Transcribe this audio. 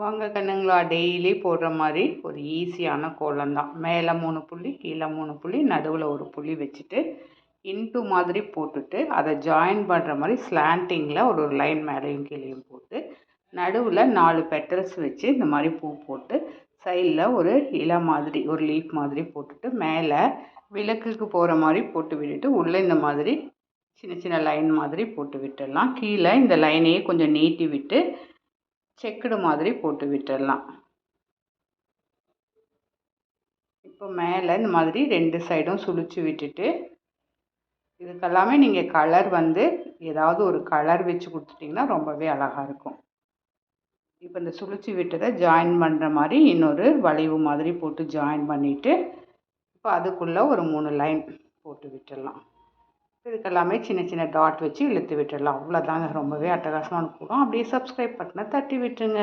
வாங்க கண்ணுங்களா டெய்லி போடுற மாதிரி ஒரு ஈஸியான கோலம் தான். மேலே மூணு புள்ளி கீழே மூணு புள்ளி நடுவில் ஒரு புள்ளி வச்சுட்டு இன்ட்டு மாதிரி போட்டுட்டு அதை ஜாயின் பண்ணுற மாதிரி ஸ்லாண்டிங்கில் ஒரு ஒரு லைன் மேலேயும் கீழேயும் போட்டு நடுவில் நாலு பெட்டல்ஸ் வச்சு இந்த மாதிரி பூ போட்டு சைடில் ஒரு இலை மாதிரி ஒரு லீஃப் மாதிரி போட்டுட்டு மேலே விளக்குக்கு போகிற மாதிரி போட்டு விட்டுட்டு உள்ளே இந்த மாதிரி சின்ன சின்ன லைன் மாதிரி போட்டு விட்டுடலாம். கீழே இந்த லைனையே கொஞ்சம் நீட்டி விட்டு செக்குடு மாதிரி போட்டு விட்டுடலாம் இப்போ மேலே இந்த மாதிரி ரெண்டு சைடும் சுழிச்சு விட்டுட்டு இதுக்கெல்லாமே நீங்கள் கலர் வந்து ஏதாவது ஒரு கலர் வச்சு கொடுத்துட்டிங்கன்னா ரொம்பவே அழகாக இருக்கும். இப்போ இந்த சுழிச்சு விட்டதை ஜாயின் பண்ணுற மாதிரி இன்னொரு வளைவு மாதிரி போட்டு ஜாயின் பண்ணிவிட்டு இப்போ அதுக்குள்ளே ஒரு மூணு லைன் போட்டு விட்டுடலாம் இதுக்கெல்லாமே சின்ன சின்ன டாட் வச்சு இழுத்து விட்டுடலாம். அவ்வளோதாங்க ரொம்பவே அட்டகாசமான கூடும் அப்படியே சப்ஸ்கிரைப் பட்டனை தட்டி விட்டுருங்க.